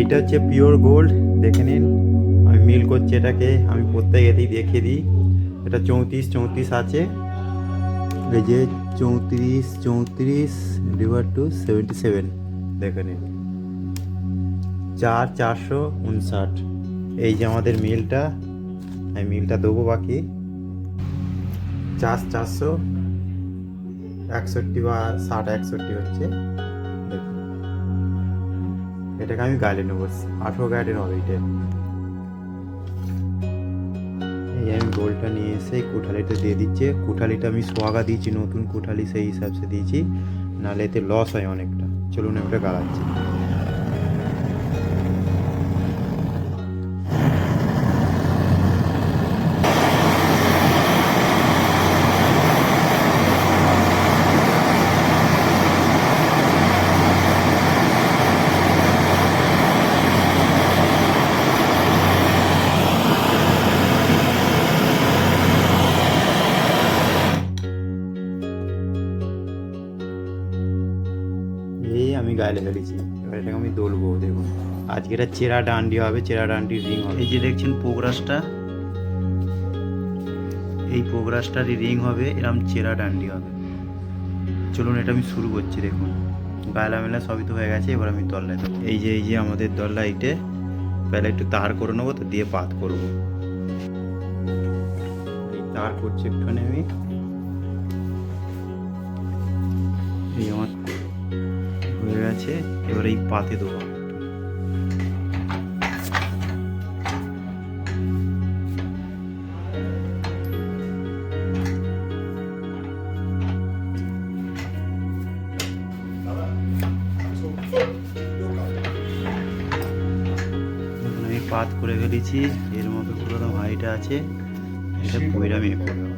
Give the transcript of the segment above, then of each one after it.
এইটা হচ্ছে pure gold দেখে নিন। আমি মিল করছি এটাকে, আমি প্রত্যেক এতেই দেখে দিই। এটা চৌত্রিশ চৌত্রিশ আছে। এই যে চৌত্রিশ চৌত্রিশ ডিভার টু সেভেন্টি সেভেন দেখে নিন। চার, চারশো উনষাট। এই যে আমাদের মিলটা আমি মিলটা দেবো বাকি। চার, চারশো একষট্টি বা ষাট, একষট্টি হচ্ছে। এটাকে আমি গাইলে নেব। আঠেরো ক্যারেটের হবে এটা এই আমি গোলটা নিয়ে এসে কোঠালিটা দিয়ে দিচ্ছে। কোঠালিটা আমি সোয়াগা দিয়েছি, নতুন কোঠালি, সেই হিসাবে দিয়েছি। নাহলে এতে লস হয় অনেকটা। চলুন ওটা গাড়াচ্ছি এই ফেলেছি এবার এটাকে আমি দোলবো, দেখুন। আজকে এটা চেরা ডান্ডি হবে, চেরা ডান্ডি রিং হবে। এই যে দেখছেন পোগ্রাসটা, এই পোগ্রাসটারই রিং হবে, এরম চেরা ডান্ডি হবে। চলুন, এটা আমি শুরু করছি, দেখুন। গায়লা মেলা সবই তো হয়ে গেছে, এবার আমি দল্লায় দেবো। এই যে এই যে আমাদের দল্লা ইটে পেলে একটু তার করে নেব, তো দিয়ে পাত করব। এই তার করছি একটুখানি আমি। এই আমার গেছে এবার এই পাতে দেবো। আমি পাত করে ফেলেছি এর মধ্যে পুরো হাইটা আছে এটা বইরা মেয়ে করবে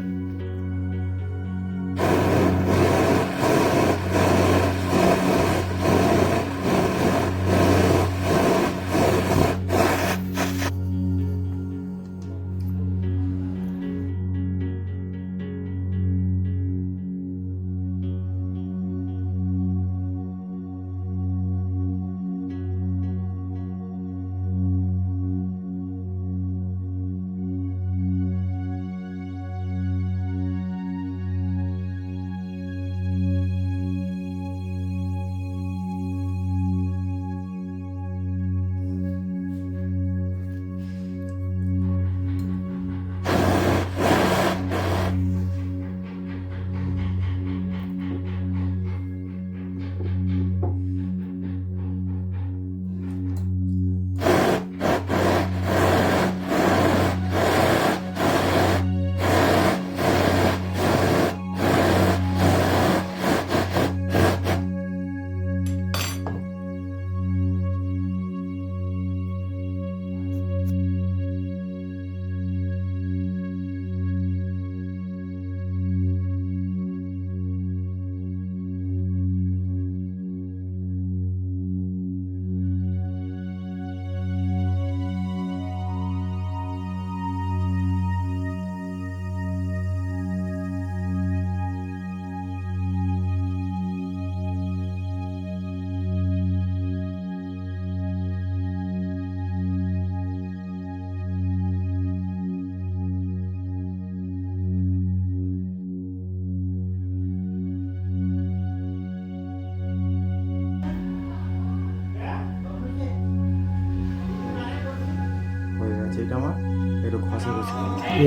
একটু ঘষে ঘষে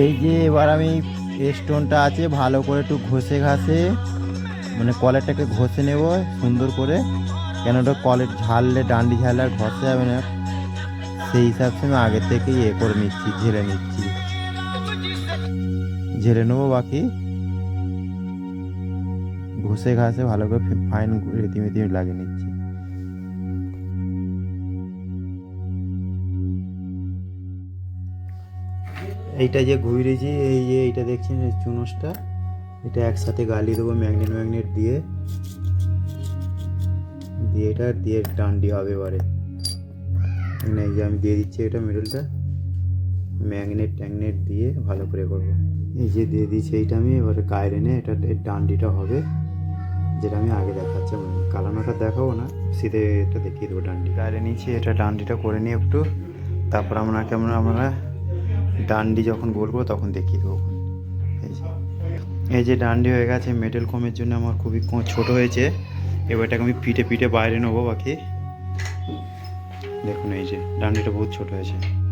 এই যে এবার আমি স্টোনটা আছে, ভালো করে একটু ঘষে ঘাসে মানে কলেরটাকে ঘষে নেব, সুন্দর করে। কেন ওটা কলের ঝাললে, ডান্ডি ঝাললে আর ঘষে যাবে না। সেই হিসাবে আমি আগে থেকেই ইয়ে করে নিচ্ছি, ঝেড়ে নিচ্ছি। ঝেড়ে নেব বাকি। ঘষে ঘাসে ভালো করে ফাইন রেতিমেতি লাগিয়ে নিচ্ছি। এইটা যে ঘুরিয়েছি এই যে এইটা দেখছেন, এই চুনসটা, এটা একসাথে গালি দেবো, ম্যাগনেট ম্যাগনেট দিয়ে। দিয়ে এটা দিয়ে ডান্ডি হবে এবারে। এখানে এই যে আমি দিয়ে দিচ্ছি এটা মিডলটা ম্যাগনেট ট্যাগনেট দিয়ে ভালো করে করব। এই যে দিয়ে দিচ্ছি এইটা আমি, এবারে গায়ে এনে এটা ডান্ডিটা হবে, যেটা আমি আগে দেখাচ্ছি। আমি কালানোটা দেখাবো না, সিধে এটা দেখিয়ে দেবো ডান্ডি গায়ে নিয়েছি এটা ডান্ডিটা করে নিই একটু, তারপর আমরা কেমন আমরা ডান্ডি যখন বলব তখন দেখিয়ে দেবো এই যে। এই যে ডান্ডি হয়ে গেছে মেটেল কমের জন্য আমার খুবই ছোট হয়েছে। এবার এটাকে আমি পিঠে পিঠে বাইরে নেব বাকি। দেখুন এই যে, ডান্ডিটা বহুত ছোট হয়েছে।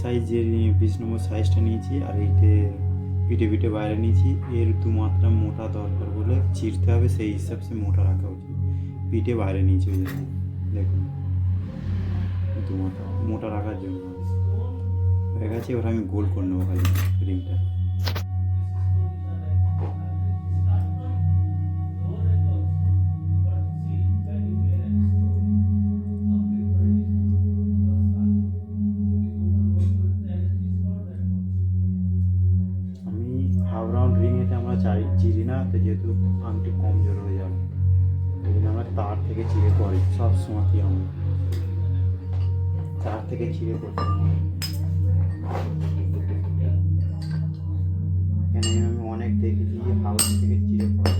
সাইজ যে বিশ নম্বর সাইজটা নিয়েছি আর এইটে পিঠে পিঠে বাইরে নিয়েছি। এর দু মাত্রা মোটা দরকার বলে চিরতে হবে, সেই হিসাব সে মোটা রাখা উচিত। পিঠে বাইরে নিয়েছি ওই জন্য দেখুন। দু মাত্রা মোটা রাখার জন্য। দেখা যাচ্ছে এবার আমি গোল করে নেব খালি রিমটা তার থেকে ছিঁড়ে পড়তে আমি অনেক দেখেছি হাউস থেকে চিড়ে করে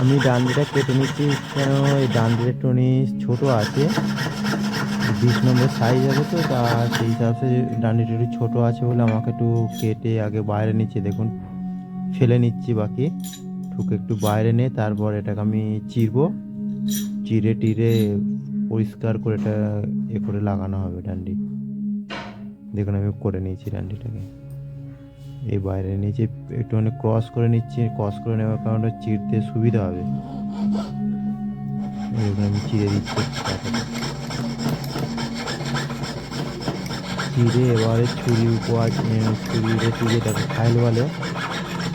আমি ডান্ডিটা কেটে নিচ্ছি, কেন এই ডান্ডির টনি ছোটো আছে? বিশ নম্বর সাইজ হবে তো, তা সেই হিসাবে ডান্ডিটা একটু ছোটো আছে বলে আমাকে একটু কেটে আগে বাইরে নিচ্ছে, দেখুন। ফেলে নিচ্ছি বাকি। ঠুকে একটু বাইরে নিয়ে তারপর এটাকে আমি চিরবো। চিরে টিরে পরিষ্কার করে এটা এ করে লাগানো হবে ডান্ডি দেখুন, আমি করে নিয়েছি ডান্ডিটাকে এই বাইরে নিচে একটুখানি ক্রস করে নিচ্ছি। ক্রস করে নেওয়ার কারণে চিরতে সুবিধা হবে। আমি চিড়ে দিচ্ছি। চিড়ে এবারে ছুরি উপর ছুরিতে ছুরি তাকে ফাইল বলে।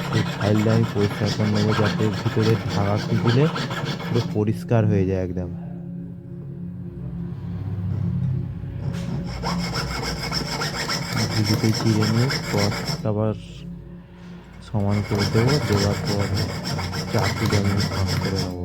সেই ফাইলটা আমি পরিষ্কার করে নেব যাতে ভিতরে ঢাকা দিলে পুরো পরিষ্কার হয়ে যায় একদম। দুদিকে চিড়ে নিয়ে ক্রসটা আবার সমান করে দেবো, দেওয়ার পর চারটি আমি ভাগ করে নেব।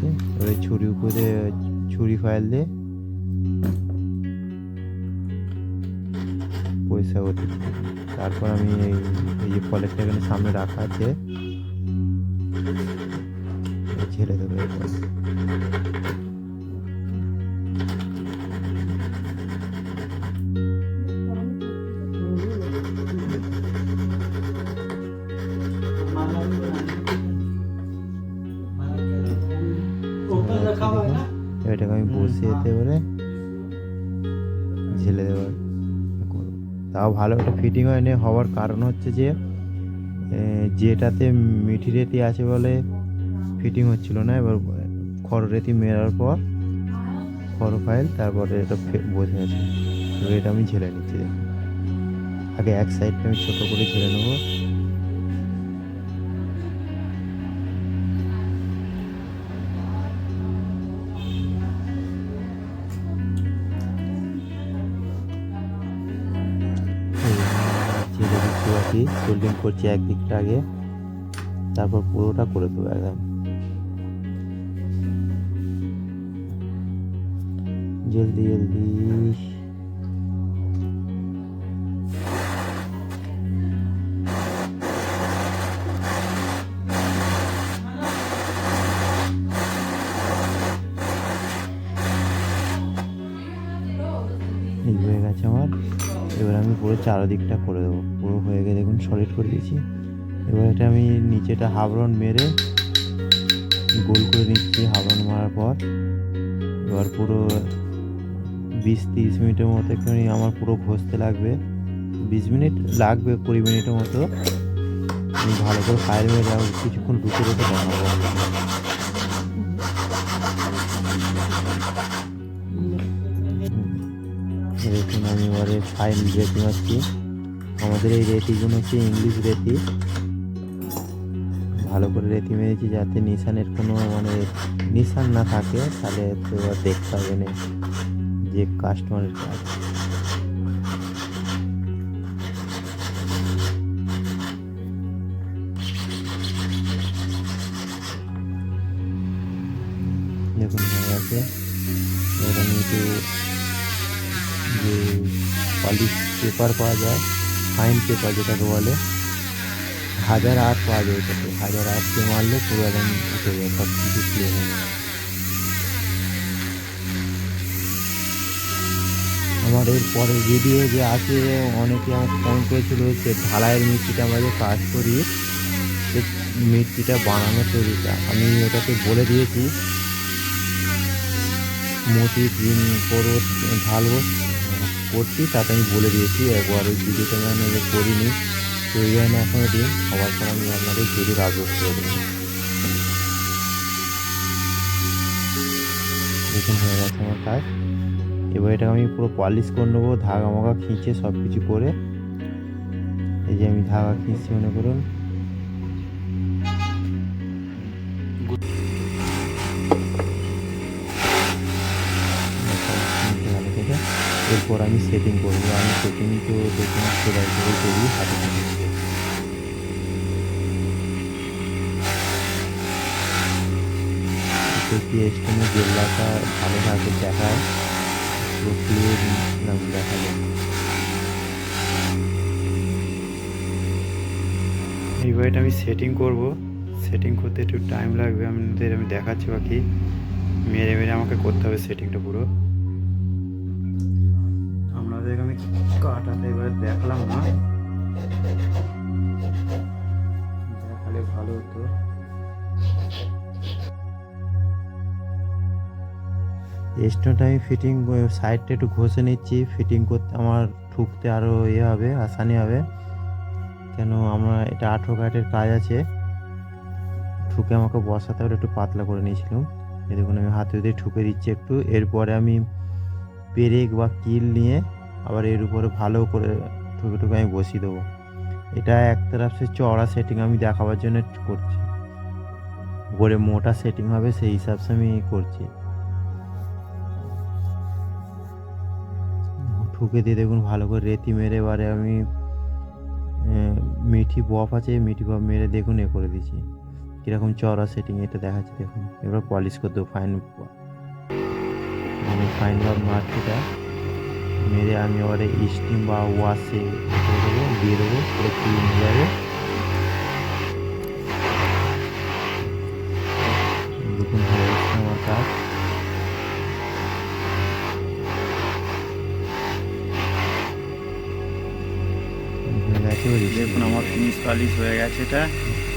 হয়ে ওই ছুরি উপরে, ছুরি ফাইল দিয়ে পয়সা ওঠে। তারপর আমি এই যে কলেজটা এখানে সামনে রাখা আছে। আমি বসিয়ে ঝেলে দেওয়ার। তাও ভালো একটা ফিটিং হয়নি হওয়ার কারণ হচ্ছে যে যেটাতে মিঠি রেতি আছে বলে ফিটিং হচ্ছিল না। এবার খড় রেতি মেরার পর খড় ফাইল, তারপরে এটা বসে আছে। এটা আমি ঝেলে নিচ্ছি। আগে এক সাইডটা আমি ছোটো করে ঝেলে নেব। বাকি সোল্ডিং করছি একদিকটা আগে, তারপর পুরোটা করে দেবো একদম। জলদি জলদি। হয়ে গেছে আমার। এবার আমি পুরো চারিদিকটা করে দেবো। সলিড করে দিয়েছি। এবার এটা আমি নিচেটা হাবরন মেরে গোল করে নিচ্ছি হাবরন মারার পর। এবার পুরো বিশ তিরিশ মিনিটের মতো একটুখানি আমার পুরো ঘষতে লাগবে। বিশ মিনিট লাগবে, কুড়ি মিনিটের মতো। আমি ভালো করে ফায়ার মেরে আর কিছুক্ষণ ঢুকে রেখে বানাবো আমি এবারে ফাইন রেতি মারছি। আমাদের এই রেতিগুলো হচ্ছে ইংলিশ রেতি ভালো করে রেতি মেরেছি যাতে নিশানের কোনো মানে নিশান না থাকে, তাহলে তো আর দেখতে হবে না যে কাস্টমারের কাজ পেপার পাওয়া যায় ফাইন পেপার যেটাকে বলে, হাজার আট পাওয়া যায় এটাতে। হাজার আটকে মারলে পুরো একদম উঠে যায়, সব কিছু ক্লিয়ার হয়ে যায়। আমার এর পরের ভিডিও যে আছে, অনেকে আমাকে কমেন্ট করেছিল যে ঢালাইয়ের মিষ্টিটা আমরা কাজ করি, সে মিষ্টিটা বানানোর তৈরিটা আমি ওটাকে বলে দিয়েছি মোটি ডিম করব ঢালবো করছি, তাতে আমি বলে দিয়েছি, একবার ওই ভিডিওটা আমি করিনি। তৈরি হয় না এখনও ডিম হওয়ার পর আমি আপনাদের ভিডিওর আপলোড করে দেবো দেখুন, হয়ে গেছে আমার কাজ। এবার এটা আমি পুরো পলিশ করে নেব, ধাগা মাগা খিঁচে সব কিছু করে। এই যে আমি ধাগা খিঁচছি, মনে করুন ভালো থেকে এরপর আমি সেটিং করব আমি সেটিং তো দেখুন সেলাই করে করি, হাতে। দেখি স্টোনে জেল্লাটা ভালো থাকে, দেখায়। পুরো ক্লিয়ার দেখা যায় এইবার এটা আমি সেটিং করব। সেটিং করতে একটু টাইম লাগবে, আপনাদের আমি দেখাচ্ছি বাকি। মেরে মেরে আমাকে করতে হবে সেটিংটা পুরো। আপনাদের আমি কাটাতে এবার দেখলাম না। দেখালে ভালো হতো স্টোনটা আমি ফিটিং সাইডটা একটু ঘষে নিচ্ছি ফিটিং করতে আমার ঠুকতে আরও ইয়ে হবে, আসানি হবে। কেন, আমরা এটা আঠেরো কাঠের কাজ আছে। ঠুকে আমাকে বসাতে হবে, একটু পাতলা করে নিয়েছিলাম। এই দেখুন, আমি হাতে দিয়ে ঠুকে দিচ্ছি একটু। এরপরে আমি পেরেক বা কিল নিয়ে আবার এর উপরে ভালো করে ঠুকে ঠুকে আমি বসিয়ে দেবো। এটা এক সে চড়া সেটিং আমি দেখাবার জন্য করছি। উপরে মোটা সেটিং হবে সেই হিসাবে আমি করছি। ঠুকে দিয়ে দেখুন ভালো করে রেতি মেরে এবারে আমি মিঠি বফ আছে, মিঠি বফ মেরে দেখুন এ করে দিয়েছি কীরকম চড়া সেটিং এটা দেখাচ্ছে দেখুন। এবার পলিশ করে দেবো ফাইন মানে ফাইন বা মার্কটা মেরে আমি এবারে স্টিম বা ওয়াশে করে দেবো দিয়ে দেবো পুরো ক্লিন হয়ে যাবে দেখুন হয়ে যাচ্ছে আমার কাজ হয়ে গেছে ওই দেখুন আমার ফিনিশ পালিশ হয়ে গেছে এটা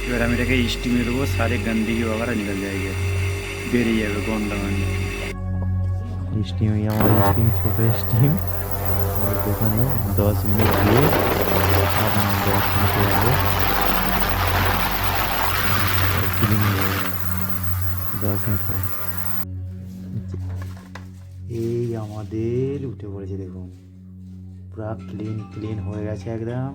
এবার আমি এটাকে স্টিমে দেবো সারে গন্দিগি वगैरह निकल जाएगी বেরিয়ে যাবে গন্ডা গন্ডা স্টিম আমার স্টিম ছোটো স্টিম দোকানে দশ মিনিট দিয়ে আপনার দশ মিনিট হয়ে দশ মিনিট এই আমাদের উঠে পড়েছে দেখুন। পুরা ক্লিন ক্লিন হয়ে গেছে একদম।